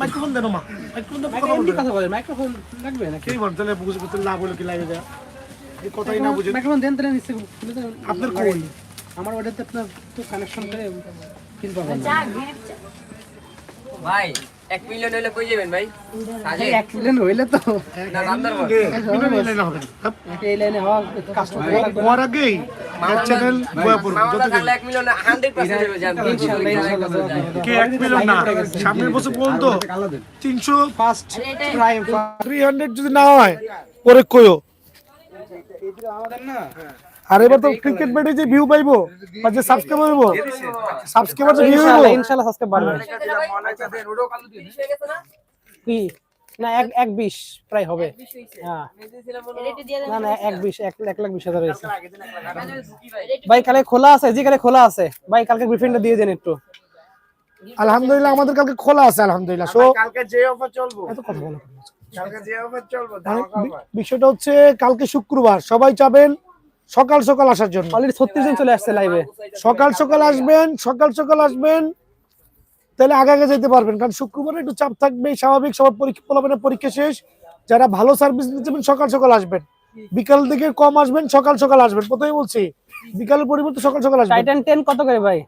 Microphone দেন মা microphone দেন কথা বলেন। মাইক্রোফোন লাগবে নাকি? কেই বলেন তাহলে বুঝে তাহলে লাভ হলো কি লাগে দেয়া এই কথাই না বুঝেন মাইক্রোফোন দেন তাহলে নিশ্চয়ই আপনার কোন আমার ওটাতে আপনার তো কানেকশন করে কিন পাবেন ভাই এক মিলিয়ন হলে কই যাবেন ভাই? এক মিলিয়ন হইলে তো না বান্দরবন। মিলিয়ন নিলে না হবে এই লাইনে হওয়া কাস্টমার হওয়ার আগেই চ্যানেল কে এক মিলিয়ন না সামনের বছর পর্যন্ত তিনশো ফার্স্ট থ্রি হান্ড্রেড যদি না হয় পরে কইও আর এবার তো ক্রিকেট ব্যাটে যে ভিউ পাইবো বা যে সাবস্ক্রাইব হইবো সাবস্ক্রাইবার যে ভিউ হইবো ইনশাআল্লাহ সাবস্ক্রাইব বাড়বে কি না এক এক বিশ প্রায় হবে। হ্যাঁ। না না এক বিশ এক এক লাখ বিশ হাজার হয়েছে। ভাই কালকে খোলা আছে জি কালকে খোলা আছে। ভাই কালকে ব্রিফিংটা দিয়ে দেন একটু। আলহামদুলিল্লাহ আমাদের কালকে খোলা আছে আলহামদুলিল্লাহ। সো কালকে যে অফার চলবো। এত কথা বলো কালকে যে অফার চলবো বিষয়টা হচ্ছে কালকে শুক্রবার সবাই চাবেন সকাল সকাল আসার জন্য। অলরেডি ছত্রিশ জন চলে আসছে লাইভে সকাল সকাল আসবেন সকাল সকাল আসবেন। তাহলে আগে আগে যেতে পারবেন। কারণ শুক্রবার একটু চাপ থাকবে স্বাভাবিক সবার পরীক্ষা পোলাবেনের পরীক্ষা শেষ। যারা ভালো সার্ভিস দিতে চান সকাল সকাল আসবেন। বিকাল থেকে কম আসবেন সকাল সকাল আসবেন। প্রথমে বলছি বিকালের পরিবর্তে সকাল সকাল আসবেন। টাইটান টেন কত করে ভাই?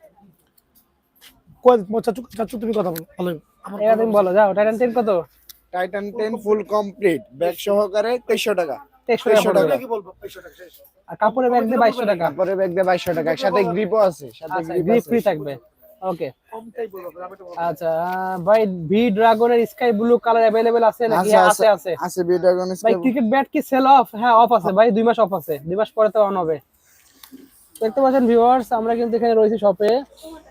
কয়- চাচু চাচু তুমি কথা বলো। ভালো আমার এবার তুমি বলো যাও। টাইটান টেন কত? Titan ten full complete bag সহকারে তেইশশো টাকা। আর কাপড়ের ব্যাগ দিয়ে বাইশশো টাকা। তারপরে ব্যাগ দিয়ে বাইশশো টাকা। সাথে গ্রিপও আছে সাথে আচ্ছা গ্রিপ ফ্রি থাকবে। ওকে। আচ্ছা ভাই ভি ড্রাগনের স্কাই ব্লু কালার অ্যাভেলেবেল আছে নাকি? আছে আছে আছে। ড্রাগন ভাই ক্রিকেট ব্যাট কি সেল অফ হ্যাঁ অফ আছে ভাই দুই মাস অফ আছে। দুই মাস পরে তো অন হবে। দেখতে পাচ্ছেন ভিউয়ার্স আমরা কিন্তু এখানে রয়েছি শপে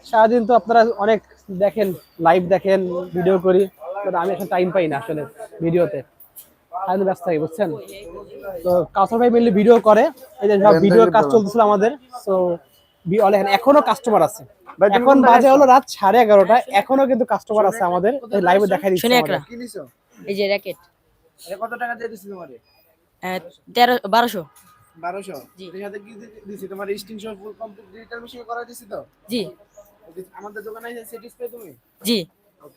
সারাদিন তো আপনারা অনেক দেখেন লাইভ দেখেন ভিডিও করি আমি এখন টাইম পাই না আসলে ভিডিওতে। আমি ব্যস্ত থাকি বুঝছেন? তো কাউসার ভাই মেনলি ভিডিও করে। এই যে সব ভিডিওর কাজ চলতেছিল আমাদের তো এখনও। কাস্টমার আছে। এখন বাজে হলো রাত সাড়ে এগারোটা। এখনও কিন্তু কাস্টমার আছে আমাদের। লাইভে দেখাই দিচ্ছে এই যে র্যাকেট এটা কত টাকা দিয়ে দিছি তোমারে? তেরো বারোশো। এর সাথে কি দিছি? তোমার ফুল কমপ্লিট ডিজিটাল মেশিন করা দিছি তো? জি। আমাদের দোকানে এসে স্যাটিসফাই তুমি? জি।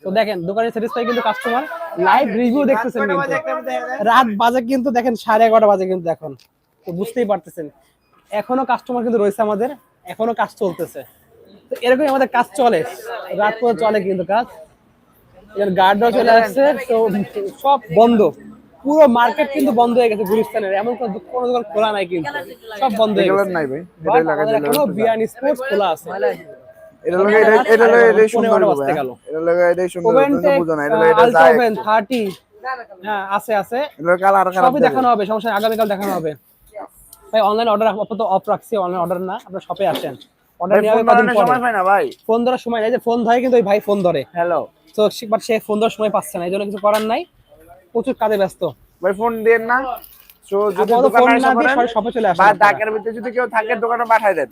তো দেখেন দোকানে স্যাটিসফাই কিন্তু কাস্টমার লাইভ রিভিউ দেখতেছেন কিন্তু? রাত বাজে কিন্তু দেখেন সাড়ে এগারোটা বাজে কিন্তু এখন। তো বুঝতেই পারতেছেন। এখনও কাস্টমার কিন্তু রয়েছে আমাদের। এখনও কাজ চলতেছে। তো এরকমই আমাদের কাজ চলে। রাত করে চলে কিন্তু কাজ। গার্ডও চলে আসছে তো সব বন্ধ। পুরো মার্কেট কিন্তু বন্ধ হয়ে গেছে গুলিস্তানের। এমন কোনো কোনো দোকান খোলা নাই কিন্তু। সব বন্ধ হয়ে এগুলোর গেছে। নাই ভাই। এটাই লাগা আমাদের এখনও বিয়ানি স্পোর্টস খোলা আছে। এটা লাগে এটা এটা লাগে এটাই সুন্দর হবে এটা লাগে এটাই সুন্দর তো বুঝো না। এটা লাগে এটা যায় ওভেন থার্টি হ্যাঁ আছে আছে। এটা কালার খারাপ সবই দেখানো হবে সমস্যা নেই, আগামীকাল দেখানো হবে। ভাই অনলাইন অর্ডার আপাতত অফ রাখছি অনলাইন অর্ডার না আপনার শপে আসেন। অর্ডার ভাই নিয়ে ফোন হবে কদিন ধরানোর পরে। সময় পাই না ভাই। ফোন ধরার সময় নাই যে ফোন ধরে কিন্তু ওই ভাই ফোন ধরে। হ্যালো তো বাট সে ফোন ধরার সময় পাচ্ছে না এই জন্য কিছু করার নাই। প্রচুর কাজে ব্যস্ত। ভাই ফোন দেন না। সো যদি দোকানে না এসে দিয়ে পড়েন সবাই শপে চলে আসেন। বা ঢাকার ভিতরে যদি কেউ থাকে দোকানে পাঠায় দেন।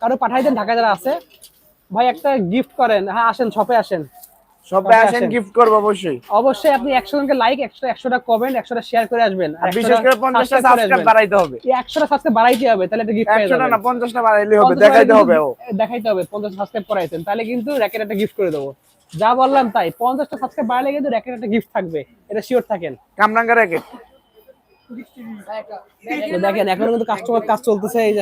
কারও পাঠাই দেন ঢাকায় যারা আছে। ভাই একটা গিফট করেন। হ্যাঁ আসেন শপে আসেন। সবাই আসেন। গিফট করব অবশ্যই। অবশ্যই আপনি একশো জনকে লাইক একশো একশোটা কমেন্ট একশোটা শেয়ার করে আসবেন। আর বিশেষ করে পঞ্চাশটা সাবস্ক্রাইব বাড়াইতে হবে। একশোটা সাবস্ক্রাইব বাড়াইতে হবে তাহলে একটা গিফট পেয়ে যাবেন। না পঞ্চাশটা বাড়াইলে হবে দেখাইতে হবে ও। দেখাইতে হবে পঞ্চাশ সাবস্ক্রাইব করাইছেন তাহলে কিন্তু র্যাকেট একটা গিফট করে দেবো। যা বললাম তাই পঞ্চাশটা সাবস্ক্রাইব বাড়ালে কিন্তু র্যাকেট একটা গিফট থাকবে এটা শিওর থাকেন। কামরাঙ্গা র্যাকেট দেখেন এখন কিন্তু কাস্টমার কাজ চলতেছে এই যে।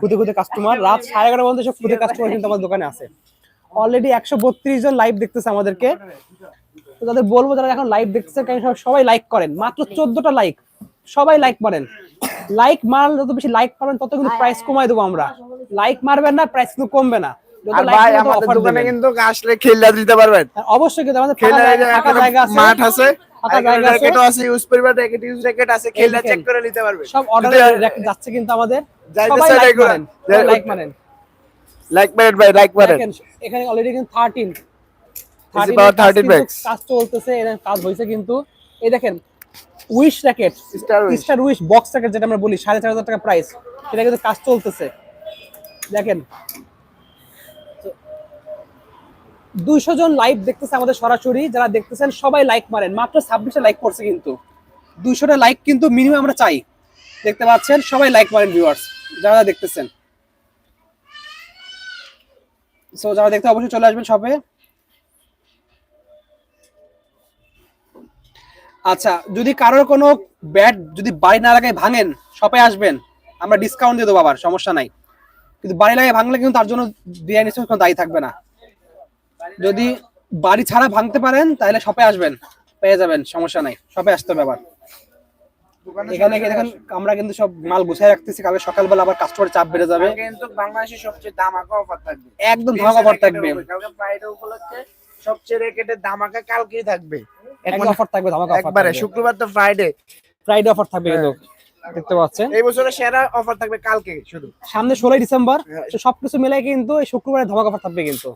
খুদে খুদে কাস্টমার রাত সাড়ে এগারো পর্যন্ত সব খুদে কাস্টমার কিন্তু আমার দোকানে আছে। অলরেডি একশো বত্রিশ জন লাইভ দেখতেছে আমাদেরকে। তো তাদের বলব যারা এখন লাইভ দেখতেছে সবাই লাইক করেন। মাত্র চোদ্দটা লাইক সবাই লাইক মারেন লাইক মারলে যত বেশি লাইক পাবেন তত কিন্তু প্রাইস কমাই দেবো আমরা। লাইক মারবেন না প্রাইস কিন্তু কমবে না। করবেন আর অবশ্যই কিন্তু আমাদের ফাঁকা জায়গা- আছে মাঠ আছে। ফাঁকা জায়গা আছে। র্যাকেটও আছে ইউজ পরিবার ইউজ র্যাকেট আছে খেললা দেখেন। চেক করে নিতে পারবে সব অর্ডার যাচ্ছে কিন্তু আমাদের। লাইক মারেন। লাইক মারেন ভাই লাইক মারেন এখানে অলরেডি কিন্তু থার্টিন It's about 13 bags. কাজ চলতেছে এর কাজ হয়েছে কিন্তু। এই দেখেন wish racket Star Wish। Star wish box racket যেটা আমরা বলি সাড়ে চার হাজার টাকা প্রাইস সেটা কিন্তু কাজ চলতেছে। দেখেন দুইশো জন লাইভ দেখতেছে আমাদের সরাসরি যারা দেখতেছেন সবাই লাইক মারেন মাত্র ছাব্বিশটা লাইক করছে কিন্তু। দুইশোটা লাইক কিন্তু মিনিমাম আমরা চাই। দেখতে পাচ্ছেন সবাই লাইক মারেন ভিউয়ার্স যারা দেখতেছেন। সো যারা দেখতে অবশ্যই চলে আসবেন শপে আচ্ছা যদি কারোর কোনো ব্যাট যদি বাড়ি না লাগায় ভাঙেন শপে আসবেন, আমরা ডিসকাউন্ট দিয়ে দেবো আবার, সমস্যা নাই। কিন্তু বাড়ি লাগায় ভাঙলে কিন্তু তার জন্য ডিআই কোনো দায়ী থাকবে না। যদি বাড়ি ছাড়া ভাঙতে পারেন, তাহলে শপে আসবেন, পেয়ে যাবেন, সমস্যা নাই শপে আসতে হবে আবার। এখানে দেখেন আমরা কিন্তু সব মাল গুছিয়ে রাখতেছি কালকে সকালবেলা আবার কাস্টমার চাপ বেড়ে যাবে। কিন্তু বাংলাদেশের সবচেয়ে দামাকা অফার থাকবে। একদম ধামাকা অফার থাকবে। কালকে ফ্রাইডে উপলক্ষে সবচেয়ে রেকেটের দামাকা কালকেই থাকবে। একদম অফার থাকবে ধামাকা অফার একবারে শুক্রবার তো ফ্রাইডে ফ্রাইডে অফার থাকবে কিন্তু দেখতে পাচ্ছেন। এই বছরের সেরা অফার থাকবে কালকে শুধু। সামনে ষোলোই ডিসেম্বর হ্যাঁ। সবকিছু মিলাই কিন্তু এই শুক্রবারে ধামাকা অফার থাকবে কিন্তু।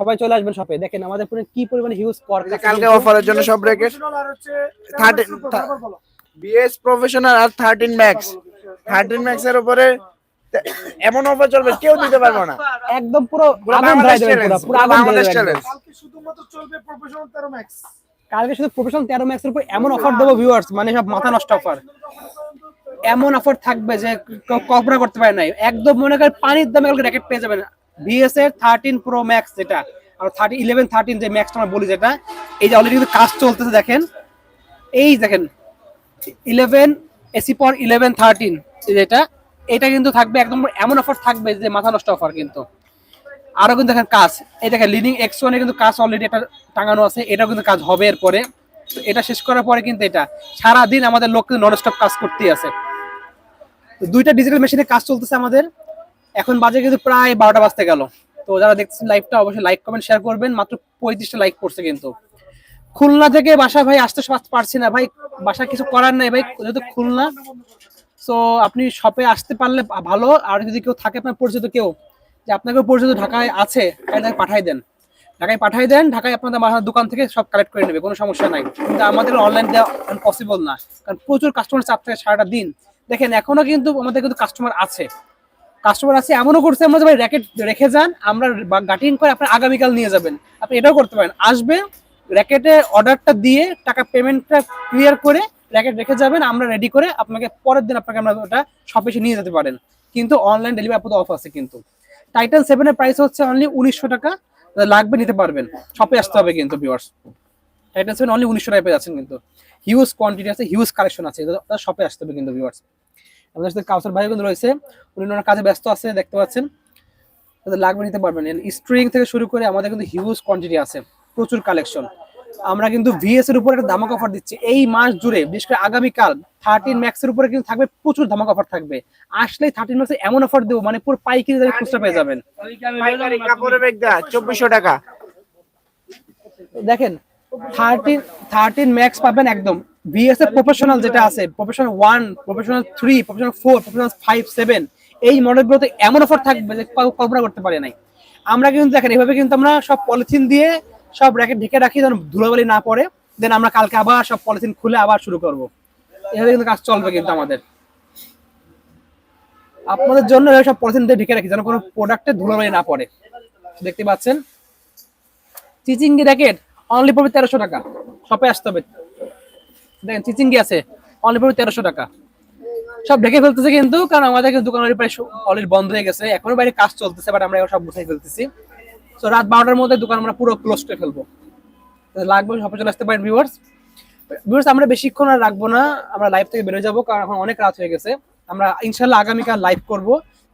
সবাই চলে আসবেন শপে দেখেন আমাদের পুরো কি পরিমাণে হিউজ পর কালকে অফারের জন্য সব রেকেট আর হচ্ছে থার্টি বিএস প্রফেশনাল আর থার্টিন ম্যাক্স থার্টিন ম্যাক্স এর উপরে এমন অফার চলবে কেউ দিতে পারবে না। একদম পুরো পুরো আগুন ধরাই দেবেন পুরো, পুরো বাংলাদেশ দেবেন কালকে শুধুমাত্র চলবে প্রফেশনাল তেরো ম্যাক্স কালকে শুধু প্রফেশনাল তেরো ম্যাক্সের উপর এমন অফার দেবো ভিউয়ার্স মানে সব মাথা নষ্ট অফার এমন অফার থাকবে যে কল্পনা করতে পারে নাই। একদম মনে করেন পানির দামে কালকে র্যাকেট পেয়ে যাবেন। ভিএস এর থার্টিন প্রো ম্যাক্স যেটা আর থার্টি ইলেভেন থার্টিন যে ম্যাক্সটা আমরা বলি যেটা এই যে অলরেডি কিন্তু কাজ চলতেছে দেখেন। এই দেখেন ইলেভেন এসি পর ইলেভেন থার্টিন যেটা, এটা কিন্তু থাকবে একদম এমন অফার থাকবে যে মাথা নষ্ট অফার কিন্তু। আরও কিন্তু দেখেন কাজ, এই দেখেন লিডিং এক্স ওয়ানে কিন্তু কাজ অলরেডি একটা টাঙানো আছে, এটাও কিন্তু কাজ হবে এরপরে। তো এটা শেষ করার পরে কিন্তু এটা, সারাদিন আমাদের লোক কিন্তু নন স্টপ কাজ করতেই আছে। তো দুইটা ডিজিটাল মেশিনে কাজ চলতেছে আমাদের। এখন বাজে কিন্তু প্রায় বারোটা বাজতে গেল। তো যারা দেখছেন লাইভটা অবশ্যই লাইক কমেন্ট শেয়ার করবেন। মাত্র পঁয়ত্রিশটা লাইক করছে কিন্তু। খুলনা থেকে বাসা ভাই আসতে পার- পারছি না। ভাই বাসা কিছু করার নাই ভাই, যেহেতু খুলনা। সো আপনি শপে আসতে পারলে ভালো। আর যদি কেউ থাকে আপনার পরিচিত কেউ, যে আপনাকে পরিচিত ঢাকায় আছে, তাহলে পাঠাই দেন। ঢাকায় পাঠাই দেন, ঢাকায় আপনাদের আমার দোকান থেকে সব কালেক্ট করে নেবে, কোনো সমস্যা নাই। কিন্তু আমাদের অনলাইন দেওয়া পসিবল না। কারণ প্রচুর কাস্টমার চাপ থাকে সারাটা দিন। দেখেন এখনও কিন্তু আমাদের কিন্তু কাস্টমার আছে। কাস্টমার আছে, এমনও করছে, আমরা ভাই র্যাকেট রেখে যান, আমরা গাটিং করে আপনার আগামীকাল নিয়ে যাবেন। আপনি এটাও করতে পারেন। আসবেন র্যাকেটে অর্ডারটা দিয়ে টাকা পেমেন্টটা ক্লিয়ার করে র্যাকেট রেখে যাবেন, আমরা রেডি করে আপনাকে পরের দিন আপনাকে আমরা ওটা শপে এসে নিয়ে যেতে পারেন। কিন্তু অনলাইন ডেলিভারি আপাতত অফ আছে কিন্তু। টাইটান সেভেনের প্রাইস হচ্ছে অনলি উনিশশো টাকা লাগবে নিতে পারবেন। শপে আসতে হবে কিন্তু ভিউয়ার্স টাইটান সেভেন অনলি উনিশশো টাকা পেয়ে যাচ্ছেন কিন্তু। হিউজ কোয়ান্টিটি আছে হিউজ কালেকশন আছে শপে আসতে হবে কিন্তু ভিউয়ার্স আমাদের সাথে কাউসার ভাই কিন্তু রয়েছে, উনি ওনার কাজে ব্যস্ত আছে, দেখতে পাচ্ছেন। লাগবে নিতে পারবেন। স্ট্রিং থেকে শুরু করে আমাদের কিন্তু হিউজ কোয়ান্টিটি আছে। প্রচুর কালেকশন আমরা কিন্তু ভিএস এর উপর একটা ধামাক অফার দিচ্ছি। এই মাস জুড়ে বিশেষ করে আগামীকাল থার্টিন ম্যাক্স এর উপরে কিন্তু থাকবে প্রচুর ধামাক অফার থাকবে। আসলেই থার্টিন ম্যাক্স এমন অফার দেবো মানে পুরো পাইকারি দামে খুচরা পেয়ে যাবেন। চব্বিশশো টাকা। দেখেন থার্টিন থার্টিন ম্যাক্স পাবেন একদম। ভিএস এর প্রফেশনাল যেটা আছে professional one professional three professional four professional five seven এই মডেলগুলোতে এমন অফার থাকবে যে কল্পনা করতে পারে নাই। আমরা কিন্তু দেখেন এভাবে কিন্তু আমরা সব পলিথিন দিয়ে সব র্যাকেট ঢেকে রাখি, যেন ধুলাবালি না পড়ে। দেন আমরা কালকে আবার সব পলিথিন খুলে আবার শুরু করব। এভাবে কিন্তু কাজ চলবে কিন্তু আমাদের। আপনাদের জন্য সব পলিথিন দিয়ে ঢেকে রাখি, যেন কোনো প্রোডাক্টে ধুলাবালি না পড়ে। দেখতে পাচ্ছেন? চিচিঙ্গি র্যাকেট অনলি পড়বে তেরোশো টাকা। শপে আসতে হবে। দেখেন, চিচিঙ্গি আছে অনলি পড়বে তেরোশো টাকা। সব ঢেকে ফেলতেছে কিন্তু, কারণ আমাদের কিন্তু দোকান প্রায় অলরেডি বন্ধ হয়ে গেছে। এখনও বাইরে কাজ চলতেছে বাট আমরা সব গুছাই ফেলতেছি। তো রাত বারোটার মধ্যে দোকান আমরা পুরো ক্লোজ করে ফেলব। লাগবে শপে চলে আসতে পারেন ভিউয়ার্স ভিউয়ার্স আমরা বেশিক্ষণ আর রাখব না। আমরা লাইভ থেকে বেরোয় যাব, কারণ এখন অনেক রাত হয়ে গেছে। আমরা ইনশাল্লাহ আগামীকাল লাইভ করব।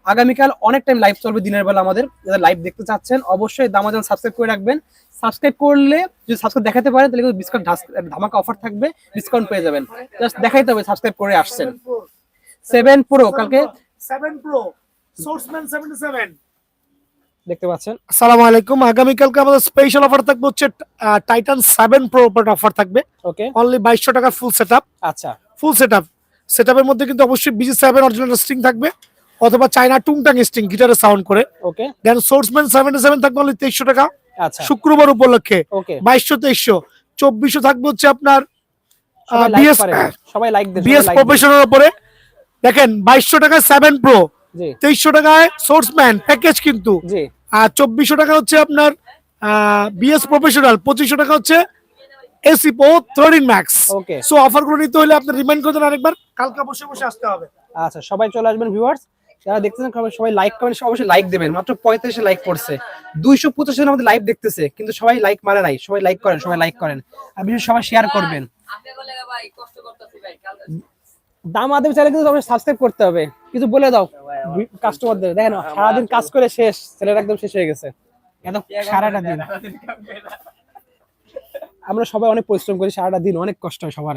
আগামীকাল অনেক টাইম লাইভ চলবে দিনের বেলা আমাদের। যারা লাইভ দেখতে চাচ্ছেন, অবশ্যই দামাজান সাবস্ক্রাইব করে রাখবেন। সাবস্ক্রাইব করলে, যদি সাবস্ক্রাইব দেখাতে পারেন, তাহলে কিন্তু ডিসকাউন্ট ধামাকা অফার থাকবে ডিসকাউন্ট পেয়ে যাবেন। জাস্ট দেখাইতে হবে সাবস্ক্রাইব করে আসছেন। সেভেন প্রো কালকে? সেভেন প্রো সোর্সম্যান সেভেন্টি সেভেন দেখতে পাচ্ছেন। আসসালামু আলাইকুম। আগামীকালকে আমাদের স্পেশাল অফার থাকবে হচ্ছে টাইটান সেভেন প্রো অফার থাকবে। ওকে অনলি বাইশশো টাকা ফুল সেট আপ আচ্ছা। ফুল সেট আপ সেট আপের মধ্যে কিন্তু অবশ্যই বিজি সেভেন অরিজিনাল স্ট্রিং থাকবে অথবা চাইনা টুংটাং স্ট্রিং গিটারে সাউন্ড করে। ওকে দেন সোর্সম্যান সেভেন্টি সেভেন থাকবে অনলি তেইশশো টাকা। আচ্ছা। শুক্রবার উপলক্ষে ওকে বাইশশো তেইশশো চব্বিশশো থাকবে হচ্ছে আপনার বিএস সবাই লাইক দেন বিএস। প্রফেশনের উপরে। দেখেন বাইশশো টাকায় সেভেন প্রো তেইশশো টাকায় সোর্সম্যান প্যাকেজ কিন্তু। জি। আর চব্বিশশো টাকা হচ্ছে আপনার বিএস প্রফেশনাল পঁচিশশো টাকা হচ্ছে এসি পো থার্টিন ম্যাক্স ওকে সো অফারগুলো নিতে হলে আপনি রিমাইন্ড করে দেন আরেকবার কালকে বসে বসে আসতে হবে। আচ্ছা সবাই চলে আসবেন ভিউয়ার্স যারা দেখতেছেন সবাই- সবাই লাইক কমেন্ট অবশ্যই লাইক দেবেন। মাত্র পঁয়ত্রিশে লাইক পড়ছে। দুইশো পঁচাশি জনের মধ্যে লাইভ দেখতেছে কিন্তু সবাই লাইক মারে নাই। সবাই লাইক করেন সবাই লাইক করেন। আর বিশেষ সবাই শেয়ার করবেন। ভাই কষ্ট করতেছি ভাই দাম আদেম চাইলে কিন্তু সাবস্ক্রাইব করতে হবে। কিছু বলে দাও। কাস্টমারদের দেখেন সারাদিন কাজ করে শেষ ছেলেটা একদম শেষ হয়ে গেছে। এত সারাটা দিন। আমরা সবাই অনেক পরিশ্রম করি সারাটা দিন অনেক কষ্ট হয় সবার।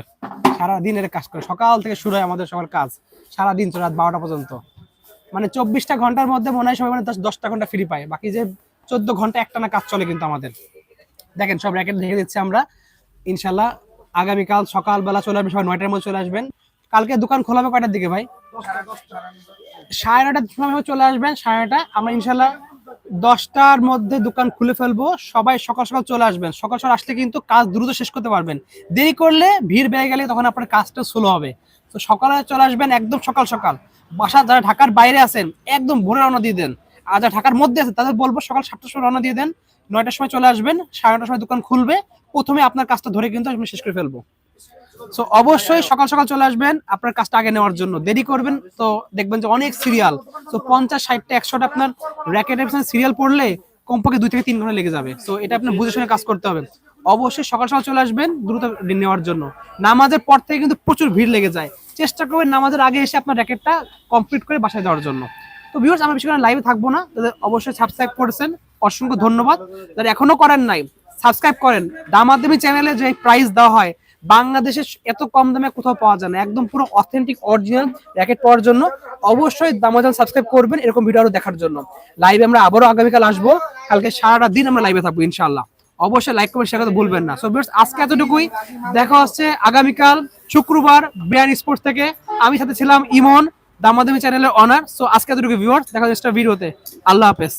সারা দিন কাজ করে। সকাল থেকে শুরু হয় আমাদের সবার কাজ সারা দিন রাত বারোটা পর্যন্ত। মানে চব্বিশটা ঘণ্টার মধ্যে মনে হয় সবাই মানে দশটা ঘণ্টা ফ্রি পায়। বাকি যে চোদ্দ ঘণ্টা একটা না কাজ চলে কিন্তু আমাদের। দেখেন সব র্যাকেট দেখে দিচ্ছি আমরা। ইনশাল্লাহ আগামীকাল সকালবেলা চলে আসবেন সবাই নয়টার মধ্যে চলে আসবেন। কালকে দোকান খোলা হবে কয়টার দিকে ভাই? সাড়ে নটার সময় চলে আসবেন, সাড়ে নটা আমরা ইনশাল্লাহ দশটার মধ্যে দোকান খুলে ফেলব। সবাই সকাল সকাল চলে আসবেন। সকাল সকাল আসলে কিন্তু কাজ দ্রুত শেষ করতে পারবেন। দেরি করলে ভিড় বেড়ে গেলে তখন আপনার কাজটা স্লো হবে। তো সকালে চলে আসবেন একদম সকাল সকাল। বাসা যারা ঢাকার বাইরে আছেন, একদম ভোরে রওনা দিয়ে দেন। আর যারা ঢাকার মধ্যে আছেন, তাদের বলব সকাল সাতটার সময় রওনা দিয়ে দেন। নয়টার সময় চলে আসবেন, সাড়ে নটার সময় দোকান খুলবে। প্রথমে আপনার কাজটা ধরে কিন্তু আমি শেষ করে ফেলব। সো অবশ্যই সকাল সকাল চলে আসবেন। আপনার কাজটা আগে নেওয়ার জন্য। দেরি করবেন তো দেখবেন যে অনেক সিরিয়াল তো পঞ্চাশ, ষাটটা, একশোটা আপনার র্যাকেটের সিরিয়াল পড়লে কমপক্ষে দুই থেকে তিন ঘণ্টা লেগে যাবে। তো এটা আপনার বুঝে শুনে কাজ করতে হবে। অবশ্যই সকাল সকাল চলে আসবেন দ্রুত নেওয়ার জন্য। নামাজের পর থেকে কিন্তু প্রচুর ভিড় লেগে যায়। চেষ্টা করবেন নামাজের আগে এসে আপনার র্যাকেটটা কমপ্লিট করে বাসায় যাওয়ার জন্য। তো ভিউয়ার্স আমরা বেশি লাইভে থাকব না। তাদের অবশ্যই সাবস্ক্রাইব করেছেন। অসংখ্য ধন্যবাদ। যারা এখনও করেন নাই সাবস্ক্রাইব করেন। দামাদেমি চ্যানেলে যে প্রাইস দেওয়া হয় বাংলাদেশে এত কম দামে কোথাও পাওয়া যায় না। একদম পুরো অথেন্টিক অরিজিনাল র্যাকেট পাওয়ার জন্য অবশ্যই দামাদাম সাবস্ক্রাইব করবেন এরকম ভিডিও আরও দেখার জন্য। লাইভে আমরা আবারও আগামীকাল আসব। কালকে সারাটা দিন আমরা লাইভে থাকব ইনশাল্লাহ অবশ্যই লাইক কমেন্ট শেয়ার করতে ভুলবেন না। সো আজকে এতটুকুই। দেখা হচ্ছে আগামীকাল শুক্রবার বিয়ান স্পোর্টস থেকে। আমি সাথে ছিলাম ইমন, দামাদামি চ্যানেলের অনার সো আজকে এতটুকু ভিউয়ার্স দেখা হচ্ছে ভিডিওতে আল্লাহ হাফেজ।